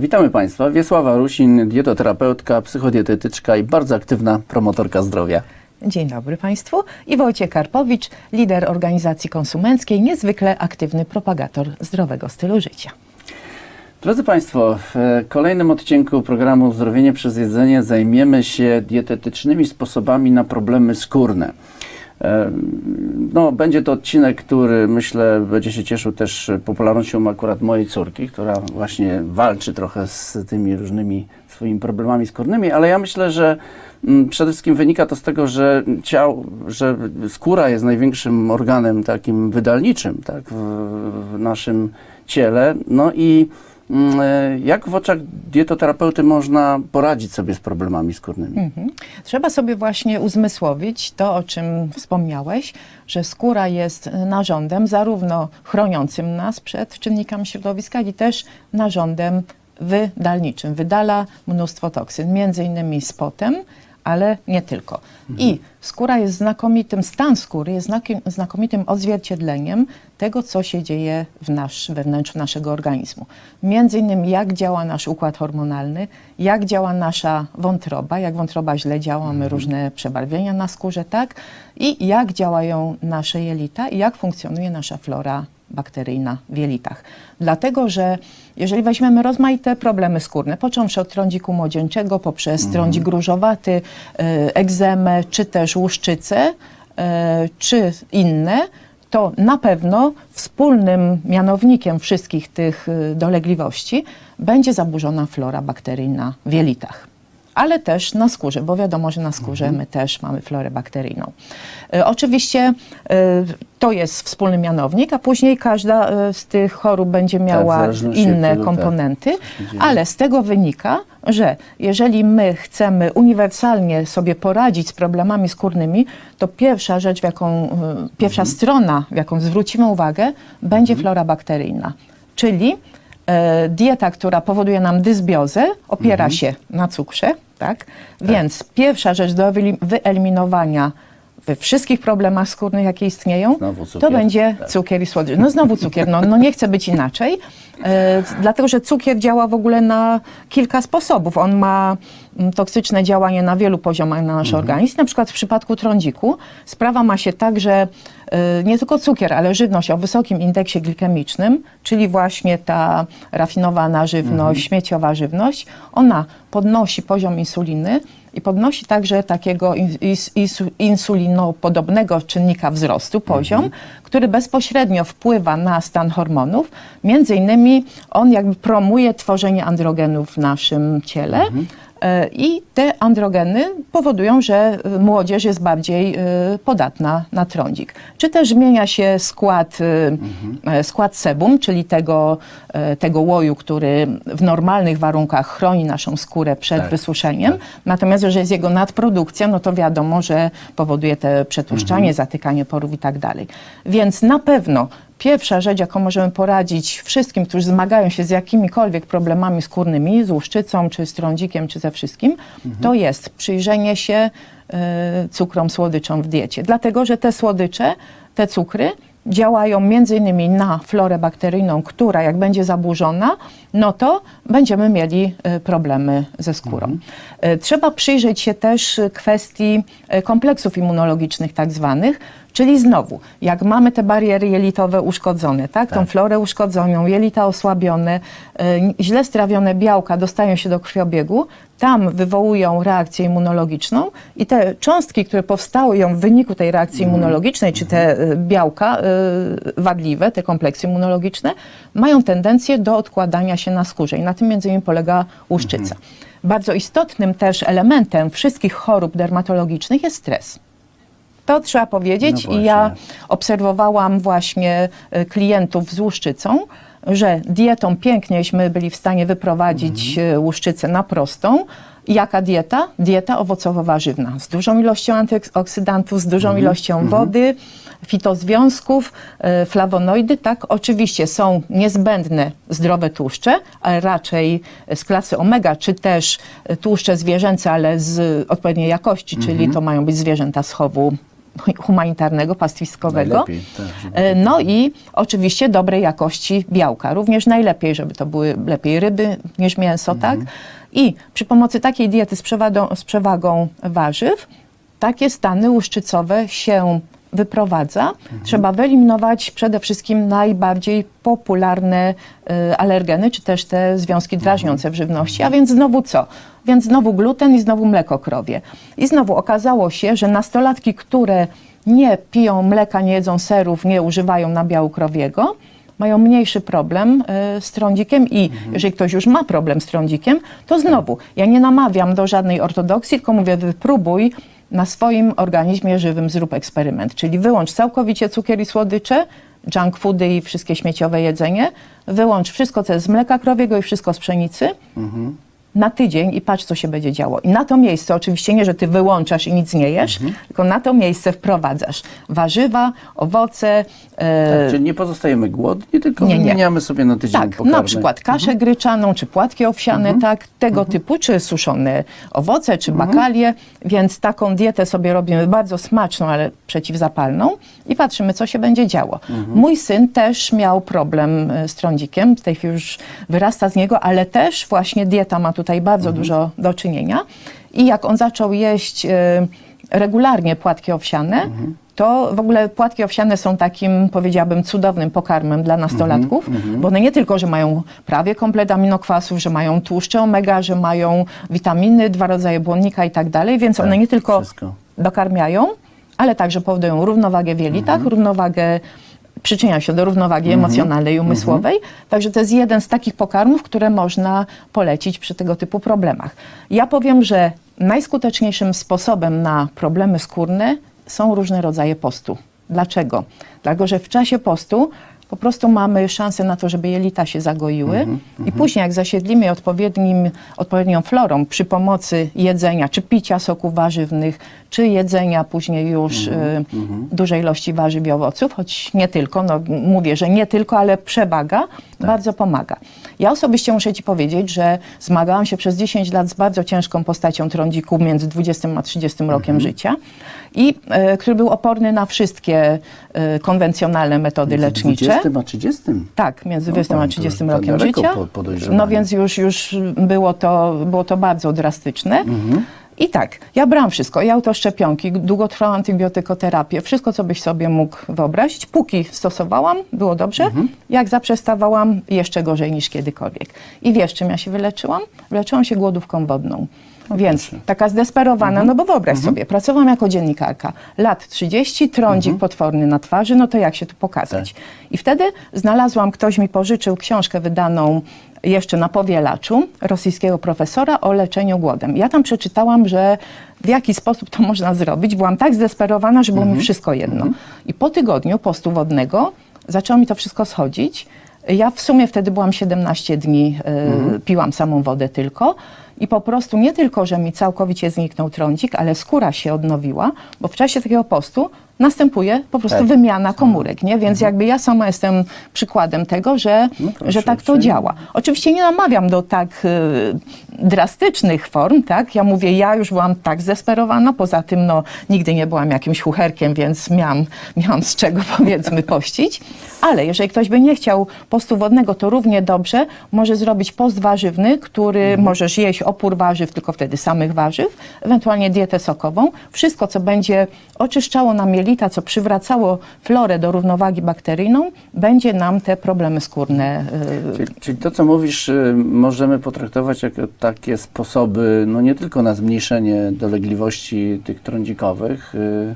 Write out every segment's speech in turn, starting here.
Witamy Państwa. Wiesława Rusin, dietoterapeutka, psychodietetyczka i bardzo aktywna promotorka zdrowia. Dzień dobry Państwu. I Wojciech Karpowicz, lider organizacji konsumenckiej, niezwykle aktywny propagator zdrowego stylu życia. Drodzy Państwo, w kolejnym odcinku programu Zdrowienie przez jedzenie zajmiemy się dietetycznymi sposobami na problemy skórne. No, będzie to odcinek, który myślę będzie się cieszył też popularnością akurat mojej córki, która właśnie walczy trochę z tymi różnymi swoimi problemami skórnymi, ale ja myślę, że mm, przede wszystkim wynika to z tego, że ciał, że skóra jest największym organem takim wydalniczym tak, w, w naszym ciele. No i jak w oczach dietoterapeuty można poradzić sobie z problemami skórnymi? Mhm. Trzeba sobie właśnie uzmysłowić to, o czym wspomniałeś, że skóra jest narządem zarówno chroniącym nas przed czynnikami środowiska, jak i też narządem wydalniczym. Wydala mnóstwo toksyn, między innymi z potem, ale nie tylko. I skóra jest znakomitym, stan skóry jest znakiem, znakomitym odzwierciedleniem tego, co się dzieje w nasz, we wnętrzu naszego organizmu. Między innymi jak działa nasz układ hormonalny, jak działa nasza wątroba, jak wątroba źle działa, mamy różne przebarwienia na skórze, tak? I jak działają nasze jelita i jak funkcjonuje nasza flora bakteryjna w jelitach. Dlatego, że jeżeli weźmiemy rozmaite problemy skórne, począwszy od trądziku młodzieńczego, poprzez trądzik różowaty, y, egzemę, czy też łuszczycę, y, czy inne, to na pewno wspólnym mianownikiem wszystkich tych y, dolegliwości będzie zaburzona flora bakteryjna w jelitach. Ale też na skórze, bo wiadomo, że na skórze my też mamy florę bakteryjną. Y, oczywiście y, to jest wspólny mianownik, a później każda y, z tych chorób będzie w miała od inne tak, komponenty, ale z tego wynika, że jeżeli my chcemy uniwersalnie sobie poradzić z problemami skórnymi, to pierwsza rzecz, w jaką, pierwsza Mhm. strona, w jaką zwrócimy uwagę, będzie flora bakteryjna. Czyli e, dieta, która powoduje nam dysbiozę, opiera Mhm. się na cukrze, tak? Więc pierwsza rzecz do wyeli- wyeliminowania we wszystkich problemach skórnych, jakie istnieją, to będzie cukier i słodycz. No znowu cukier, no, no nie chce być inaczej, e, dlatego że cukier działa w ogóle na kilka sposobów. On ma mm, toksyczne działanie na wielu poziomach na nasz Mhm. organizm. Na przykład w przypadku trądziku sprawa ma się tak, że e, nie tylko cukier, ale żywność o wysokim indeksie glikemicznym, czyli właśnie ta rafinowana żywność, Mhm. śmieciowa żywność, ona podnosi poziom insuliny i podnosi także takiego insulinopodobnego czynnika wzrostu, poziom, który bezpośrednio wpływa na stan hormonów. Między innymi on jakby promuje tworzenie androgenów w naszym ciele. E, I te androgeny powodują, że y, młodzież jest bardziej y, podatna na trądzik. Czy też zmienia się skład, e, skład sebum, czyli tego, e, tego łoju, który w normalnych warunkach chroni naszą skórę przed Tak, wysuszeniem. Natomiast jeżeli jest jego nadprodukcja, no to wiadomo, że powoduje te przetłuszczanie, zatykanie porów i tak dalej. Więc na pewno Pierwsza rzecz, jaką możemy poradzić wszystkim, którzy zmagają się z jakimikolwiek problemami skórnymi, z łuszczycą, czy z trądzikiem, czy ze wszystkim, to jest przyjrzenie się y, cukrom, słodyczom w diecie. Dlatego, że te słodycze, te cukry działają między innymi na florę bakteryjną, która jak będzie zaburzona, no to będziemy mieli y, problemy ze skórą. Y, Trzeba przyjrzeć się też y, kwestii kompleksów immunologicznych tak zwanych, Czyli znowu, jak mamy te bariery jelitowe uszkodzone, tak, tą florę uszkodzoną, jelita osłabione, y, źle strawione białka dostają się do krwiobiegu, tam wywołują reakcję immunologiczną i te cząstki, które powstają w wyniku tej reakcji immunologicznej, czy te y, białka y, wadliwe, te kompleksy immunologiczne, mają tendencję do odkładania się na skórze i na tym między innymi polega łuszczyca. Bardzo istotnym też elementem wszystkich chorób dermatologicznych jest stres. To trzeba powiedzieć. No i ja obserwowałam właśnie y, klientów z łuszczycą, że dietą pięknieśmy byli w stanie wyprowadzić y, łuszczycę na prostą. Jaka dieta? Dieta owocowo-warzywna. Z dużą ilością antyoksydantów, z dużą ilością wody, fitozwiązków, y, flawonoidy, tak? Oczywiście są niezbędne zdrowe tłuszcze, ale raczej z klasy omega, czy też tłuszcze zwierzęce, ale z odpowiedniej jakości, czyli to mają być zwierzęta z chowu humanitarnego, pastwiskowego. Najlepiej, tak, E, No i oczywiście dobrej jakości białka. Również najlepiej, żeby to były lepiej ryby niż mięso, tak? I przy pomocy takiej diety z przewagą, z przewagą warzyw, takie stany łuszczycowe się wyprowadza. Trzeba wyeliminować przede wszystkim najbardziej popularne y, alergeny, czy też te związki drażniące w żywności. A więc znowu co? Więc znowu gluten i znowu mleko krowie. I znowu okazało się, że nastolatki, które nie piją mleka, nie jedzą serów, nie używają nabiału krowiego, mają mniejszy problem y, z trądzikiem i jeżeli ktoś już ma problem z trądzikiem, to znowu, ja nie namawiam do żadnej ortodoksji, tylko mówię, wypróbuj na swoim organizmie żywym, zrób eksperyment. Czyli wyłącz całkowicie cukier i słodycze, junk foody i wszystkie śmieciowe jedzenie, wyłącz wszystko, co jest z mleka krowiego i wszystko z pszenicy, na tydzień i patrz, co się będzie działo. I na to miejsce, oczywiście nie, że ty wyłączasz i nic nie jesz, tylko na to miejsce wprowadzasz warzywa, owoce, e, Czyli nie pozostajemy głodni, tylko Nie, nie. wymieniamy sobie na tydzień tak, pokarmy. na przykład kaszę gryczaną, czy płatki owsiane, tak, tego typu, czy suszone owoce, czy bakalie, więc taką dietę sobie robimy bardzo smaczną, ale przeciwzapalną i patrzymy, co się będzie działo. Mój syn też miał problem e, z trądzikiem, w tej chwili już wyrasta z niego, ale też właśnie dieta ma tutaj bardzo dużo do czynienia. I jak on zaczął jeść e, regularnie płatki owsiane, to w ogóle płatki owsiane są takim, powiedziałabym, cudownym pokarmem dla nastolatków, bo one nie tylko, że mają prawie komplet aminokwasów, że mają tłuszcze omega, że mają witaminy, dwa rodzaje błonnika i tak dalej, więc one nie tylko wszystko. dokarmiają, ale także powodują równowagę w jelitach, równowagę przyczynia się do równowagi emocjonalnej i umysłowej. Także to jest jeden z takich pokarmów, które można polecić przy tego typu problemach. Ja powiem, że najskuteczniejszym sposobem na problemy skórne są różne rodzaje postu. Dlaczego? Dlatego, że w czasie postu po prostu mamy szansę na to, żeby jelita się zagoiły i później jak zasiedlimy odpowiednim, odpowiednią florą przy pomocy jedzenia, czy picia soków warzywnych, czy jedzenia później już y, dużej ilości warzyw i owoców, choć nie tylko, no mówię, że nie tylko, ale przewaga bardzo pomaga. Ja osobiście muszę Ci powiedzieć, że zmagałam się przez 10 lat z bardzo ciężką postacią trądziku między 20 a 30 rokiem życia i y, który był oporny na wszystkie y, konwencjonalne metody Między lecznicze. 20 a 30? Tak, między No 20 a pan, to 30 już rokiem życia. po-. No więc już, już było, to, było to bardzo drastyczne. Mhm. I tak, ja brałam wszystko, i autoszczepionki, długotrwałą antybiotykoterapię, wszystko, co byś sobie mógł wyobrazić. Póki stosowałam, było dobrze. Mhm. Jak zaprzestawałam, jeszcze gorzej niż kiedykolwiek. I wiesz, czym ja się wyleczyłam? Wyleczyłam się głodówką wodną. Więc taka zdesperowana, no bo wyobraź sobie, pracowałam jako dziennikarka, lat 30, trądzik potworny na twarzy, no to jak się tu pokazać? I wtedy znalazłam, ktoś mi pożyczył książkę wydaną jeszcze na powielaczu rosyjskiego profesora o leczeniu głodem. Ja tam przeczytałam, że w jaki sposób to można zrobić. Byłam tak zdesperowana, że było mi wszystko jedno. I po tygodniu postu wodnego zaczęło mi to wszystko schodzić. Ja w sumie wtedy byłam 17 dni, y, piłam samą wodę tylko. I po prostu nie tylko, że mi całkowicie zniknął trądzik, ale skóra się odnowiła, bo w czasie takiego postu następuje po prostu Tak. wymiana komórek, nie? Więc jakby ja sama jestem przykładem tego, że, No proszę, że tak to czyli- działa. Oczywiście nie namawiam do tak y, drastycznych form, tak? Ja mówię, ja już byłam tak zdesperowana, poza tym no nigdy nie byłam jakimś chucherkiem, więc miałam, miałam z czego powiedzmy pościć. Ale jeżeli ktoś by nie chciał postu wodnego, to równie dobrze może zrobić post warzywny, który Mhm. możesz jeść opór warzyw, tylko wtedy samych warzyw, ewentualnie dietę sokową. Wszystko, co będzie oczyszczało nam jelita, co przywracało florę do równowagi bakteryjną, będzie nam te problemy skórne y, Czyli, czyli to, co mówisz, y, możemy potraktować jako takie sposoby, no nie tylko na zmniejszenie dolegliwości tych trądzikowych, y,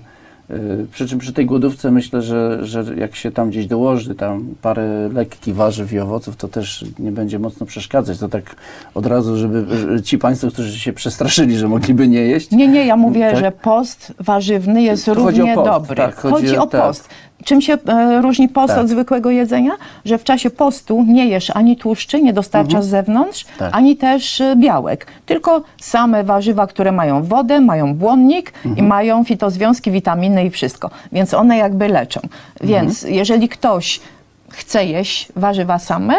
przy czym przy tej głodówce myślę, że, że jak się tam gdzieś dołoży tam parę lekkich warzyw i owoców, to też nie będzie mocno przeszkadzać. To tak od razu, żeby że ci Państwo, którzy się przestraszyli, że mogliby nie jeść, Nie, nie, ja mówię, Tak? że post warzywny jest To równie o post, dobry. tak, chodzi chodzi o- o tak. post. Czym się e, różni post Tak. od zwykłego jedzenia? Że w czasie postu nie jesz ani tłuszczy, nie dostarczasz z zewnątrz, Tak. ani też e, białek. Tylko same warzywa, które mają wodę, mają błonnik i mają fitozwiązki, witaminy i wszystko. Więc one jakby leczą. Więc jeżeli ktoś chce jeść warzywa same,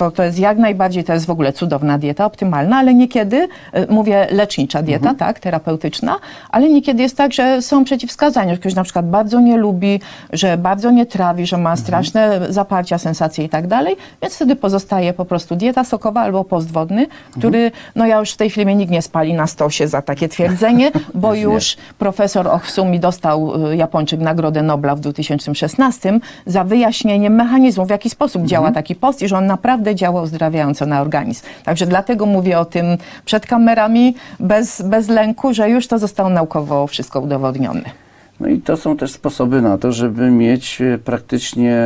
to, to jest jak najbardziej, to jest w ogóle cudowna dieta, optymalna, ale niekiedy, y, mówię lecznicza dieta, tak, terapeutyczna, ale niekiedy jest tak, że są przeciwwskazania, że ktoś na przykład bardzo nie lubi, że bardzo nie trawi, że ma straszne zaparcia, sensacje i tak dalej, więc wtedy pozostaje po prostu dieta sokowa albo post wodny, który, no ja już w tej chwili mnie nikt nie spali na stosie za takie twierdzenie, bo Już nie. profesor Ochsumi dostał y, Japończyk Nagrodę Nobla w 2016 za wyjaśnienie mechanizmu, w jaki sposób działa taki post i że on naprawdę działa uzdrawiająco na organizm. Także dlatego mówię o tym przed kamerami, bez, bez lęku, że już to zostało naukowo wszystko udowodnione. No i to są też sposoby na to, żeby mieć e, praktycznie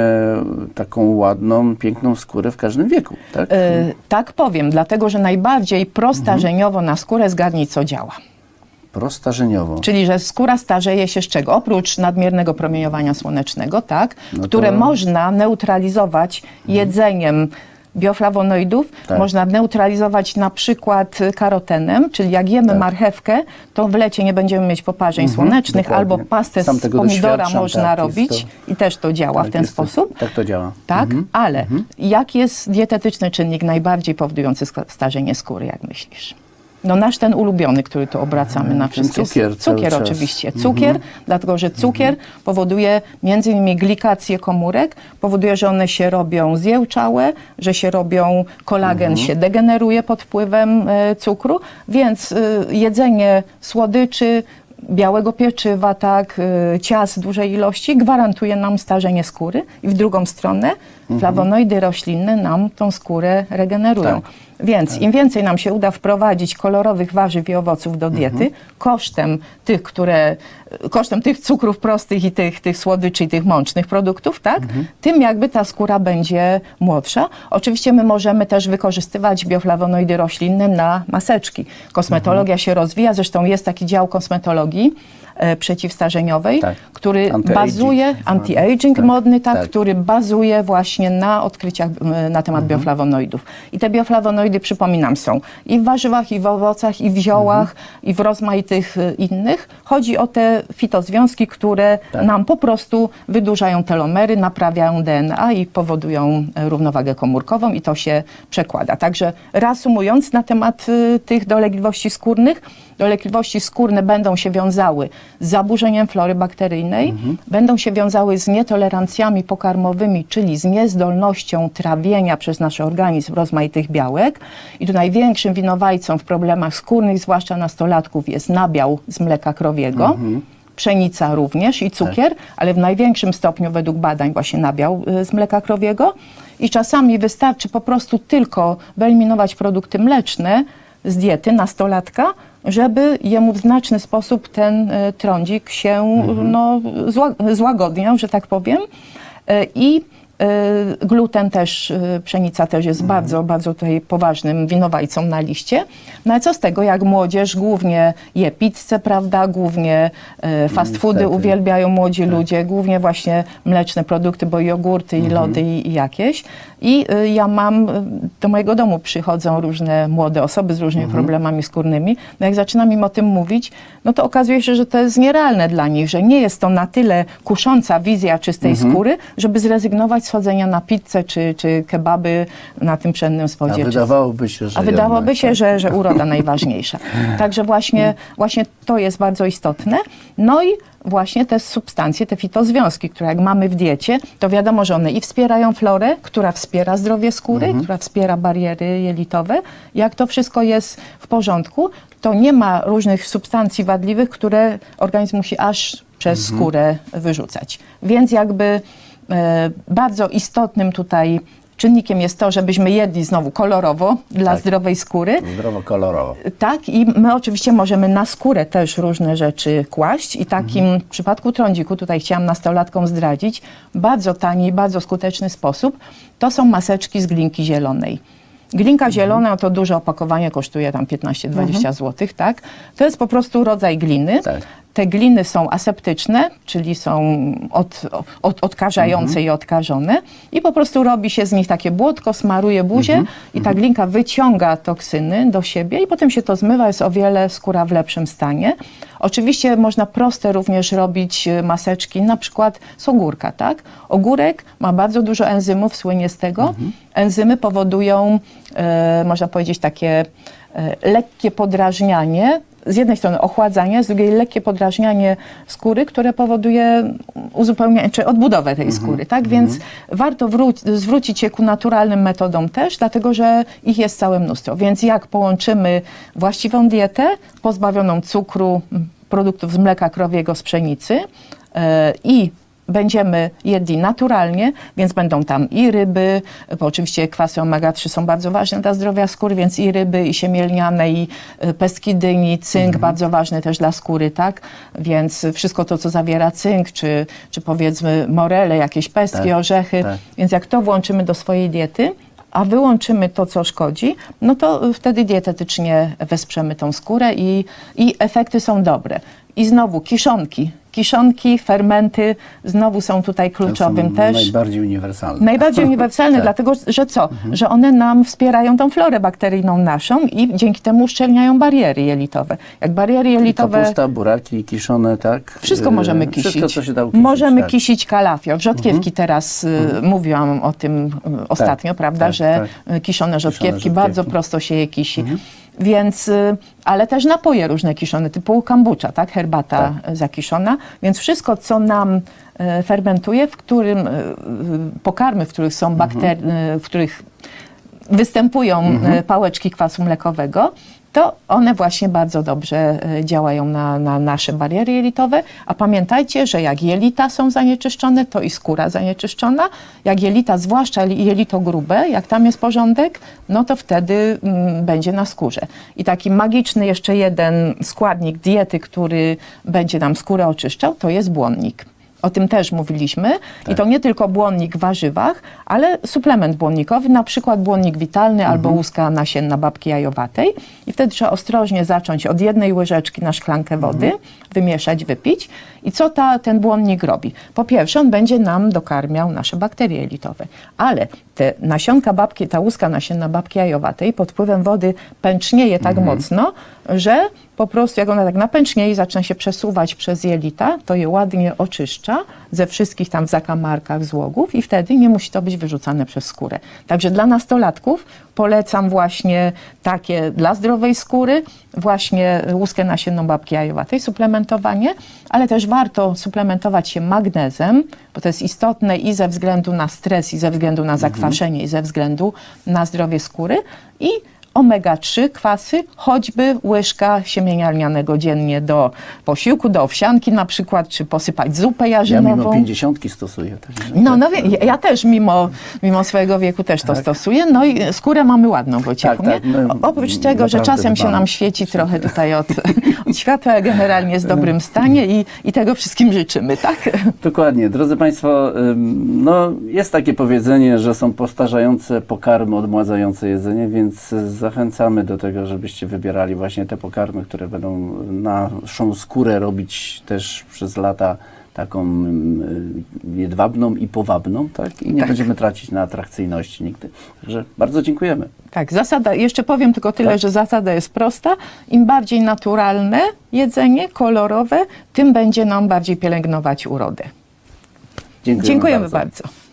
taką ładną, piękną skórę w każdym wieku, tak? Y, tak powiem, dlatego że najbardziej prostarzeniowo na skórę zgadnij, co działa. Prostarzeniowo. Czyli, że skóra starzeje się z czego? Oprócz nadmiernego promieniowania słonecznego, tak, No to- które można neutralizować jedzeniem bioflawonoidów, Tak. można neutralizować na przykład karotenem, czyli jak jemy Tak. marchewkę, to w lecie nie będziemy mieć poparzeń słonecznych, dokładnie. albo pastę z pomidora doświadczam, można tak, robić i też to działa Tak, w ten jest to- sposób. Tak to działa. Tak, ale jaki jest dietetyczny czynnik najbardziej powodujący starzenie skóry, jak myślisz? No nasz ten ulubiony, który tu obracamy na ten wszystkie. cukier cukier oczywiście. Cukier, dlatego że cukier powoduje między innymi glikację komórek, powoduje, że one się robią zjełczałe, że się robią, kolagen się degeneruje pod wpływem e, cukru, więc e, jedzenie słodyczy, białego pieczywa, tak, y, ciast dużej ilości gwarantuje nam starzenie skóry i w drugą stronę flawonoidy roślinne nam tą skórę regenerują. Tak. Więc im więcej nam się uda wprowadzić kolorowych warzyw i owoców do diety, kosztem tych, które, kosztem tych cukrów prostych i tych, tych słodyczy i tych mącznych produktów, tak, tym jakby ta skóra będzie młodsza. Oczywiście my możemy też wykorzystywać bioflawonoidy roślinne na maseczki. Kosmetologia się rozwija, zresztą jest taki dział kosmetologii e, przeciwstarzeniowej, Tak. który Anti-aging. bazuje, anti-aging Tak, modny, tak, tak. który bazuje właśnie na odkryciach na temat bioflawonoidów. I te bioflawonoidy, przypominam, są i w warzywach, i w owocach, i w ziołach, i w rozmaitych e, innych. Chodzi o te fitozwiązki, które Tak. nam po prostu wydłużają telomery, naprawiają DNA i powodują e, równowagę komórkową i to się przekłada. Także reasumując na temat e, tych dolegliwości skórnych, dolegliwości skórne będą się wiązały z zaburzeniem flory bakteryjnej, będą się wiązały z nietolerancjami pokarmowymi, czyli z niezdolnością trawienia przez nasz organizm rozmaitych białek. I tu największym winowajcą w problemach skórnych, zwłaszcza nastolatków, jest nabiał z mleka krowiego. Pszenica również i cukier, ale w największym stopniu według badań właśnie nabiał y, z mleka krowiego. I czasami wystarczy po prostu tylko wyeliminować produkty mleczne z diety nastolatka, żeby jemu w znaczny sposób ten y, trądzik się no, zła, złagodniał, że tak powiem. Y, I gluten też, y, pszenica też jest bardzo, bardzo tutaj poważnym winowajcą na liście. No ale co z tego, jak młodzież głównie je pizzę, prawda, głównie y, fast foody Niestety. uwielbiają młodzi ludzie, głównie właśnie mleczne produkty, bo jogurty i lody i, i jakieś. I y, ja mam, y, do mojego domu przychodzą różne młode osoby z różnymi problemami skórnymi. No jak zaczynam im o tym mówić, no to okazuje się, że to jest nierealne dla nich, że nie jest to na tyle kusząca wizja czystej skóry, żeby zrezygnować z chodzenia na pizzę czy, czy kebaby na tym pszennym A spodzie. czy wydawałoby się, że a wydawałoby jednak, się, tak. że, że uroda najważniejsza. Także właśnie, właśnie to jest bardzo istotne. No i właśnie te substancje, te fitozwiązki, które jak mamy w diecie, to wiadomo, że one i wspierają florę, która wspiera zdrowie skóry, która wspiera bariery jelitowe. Jak to wszystko jest w porządku, to nie ma różnych substancji wadliwych, które organizm musi aż przez skórę wyrzucać. Więc jakby bardzo istotnym tutaj czynnikiem jest to, żebyśmy jedli znowu kolorowo dla Tak. zdrowej skóry. Zdrowo kolorowo. Tak, i my oczywiście możemy na skórę też różne rzeczy kłaść i takim w przypadku trądziku, tutaj chciałam nastolatkom zdradzić, bardzo tani, bardzo skuteczny sposób, to są maseczki z glinki zielonej. Glinka zielona to duże opakowanie, kosztuje tam 15-20 zł, tak? To jest po prostu rodzaj gliny. Tak. Te gliny są aseptyczne, czyli są od, od, odkażające i odkażone i po prostu robi się z nich takie błotko, smaruje buzię i ta glinka wyciąga toksyny do siebie i potem się to zmywa, jest o wiele skóra w lepszym stanie. Oczywiście można proste również robić e, maseczki, na przykład z ogórka, tak? Ogórek ma bardzo dużo enzymów, słynie z tego. Enzymy powodują, e, można powiedzieć, takie e, lekkie podrażnianie, z jednej strony ochładzanie, z drugiej lekkie podrażnianie skóry, które powoduje uzupełnienie, czy odbudowę tej skóry, tak? Więc warto wró- zwrócić się ku naturalnym metodom też, dlatego że ich jest całe mnóstwo. Więc jak połączymy właściwą dietę, pozbawioną cukru, produktów z mleka krowiego, z pszenicy e, i będziemy jedli naturalnie, więc będą tam i ryby, bo oczywiście kwasy omega-3 są bardzo ważne dla zdrowia skóry, więc i ryby, i siemielniane, i e, pestki dyni, cynk bardzo ważny też dla skóry, tak? Więc wszystko to, co zawiera cynk, czy, czy powiedzmy morele, jakieś pestki, Tak, orzechy, tak. więc jak to włączymy do swojej diety, a wyłączymy to, co szkodzi, no to wtedy dietetycznie wesprzemy tą skórę i, i efekty są dobre. I znowu kiszonki. Kiszonki, fermenty znowu są tutaj kluczowym są też. najbardziej uniwersalne. Najbardziej uniwersalne, Tak. dlatego że co? Że one nam wspierają tą florę bakteryjną naszą i dzięki temu uszczelniają bariery jelitowe. Jak bariery jelitowe... Kapusta, buraki, kiszone, tak? Wszystko Yy, możemy kisić. Wszystko, co się da ukisić, Możemy tak. kisić kalafior. Rzodkiewki teraz y, mówiłam o tym y, ostatnio, prawda, tak, że y, kiszone rzodkiewki, rzodkiewki. bardzo prosto się je kisi. Więc, y, ale też napoje różne kiszone, typu kombucha, tak, herbata Tak. zakiszona. Więc wszystko, co nam y, fermentuje, w którym y, pokarmy, w których są bakterie, w których występują e, pałeczki kwasu mlekowego, to one właśnie bardzo dobrze e, działają na, na nasze bariery jelitowe. A pamiętajcie, że jak jelita są zanieczyszczone, to i skóra zanieczyszczona. Jak jelita, zwłaszcza jelito grube, jak tam jest porządek, no to wtedy mm, będzie na skórze. I taki magiczny jeszcze jeden składnik diety, który będzie nam skórę oczyszczał, to jest błonnik. O tym też mówiliśmy. I to nie tylko błonnik w warzywach, ale suplement błonnikowy, na przykład błonnik witalny albo łuska nasienna babki jajowatej. I wtedy trzeba ostrożnie zacząć od jednej łyżeczki na szklankę wody, wymieszać, wypić. I co ta, ten błonnik robi? Po pierwsze, on będzie nam dokarmiał nasze bakterie jelitowe, ale te nasionka babki, ta łuska nasienna babki jajowatej pod wpływem wody pęcznieje tak mocno, że po prostu jak ona tak napęcznieje i zaczyna się przesuwać przez jelita, to je ładnie oczyszcza ze wszystkich tam zakamarkach, złogów i wtedy nie musi to być wyrzucane przez skórę. Także dla nastolatków polecam właśnie takie dla zdrowej skóry, właśnie łuskę nasienną babki jajowatej, suplementowanie, ale też warto suplementować się magnezem, bo to jest istotne i ze względu na stres, i ze względu na zakwaszenie, i ze względu na zdrowie skóry. I omega-3 kwasy, choćby łyżka siemienia lnianego dziennie do posiłku, do owsianki na przykład, czy posypać zupę Ja jarzynową. mimo pięćdziesiątki stosuję. także- No, no wie- ja, ja też mimo, mimo swojego wieku też to stosuję. No i skórę mamy ładną, Wojciechu, Tak, tak, nie? my O- Oprócz tego, że czasem się nam świeci trochę tutaj od, od światła, generalnie jest w dobrym stanie i, i tego wszystkim życzymy, tak? Dokładnie. Drodzy Państwo, no, jest takie powiedzenie, że są postarzające pokarmy, odmładzające jedzenie, więc y, zachęcamy do tego, żebyście wybierali właśnie te pokarmy, które będą naszą skórę robić też przez lata taką ym, y, jedwabną i powabną, tak? I nie Tak. będziemy tracić na atrakcyjności nigdy. Także bardzo dziękujemy. Tak, zasada, jeszcze powiem tylko tyle, Tak. że zasada jest prosta. Im bardziej naturalne jedzenie, kolorowe, tym będzie nam bardziej pielęgnować urodę. Dziękujemy, Dziękujemy bardzo. bardzo.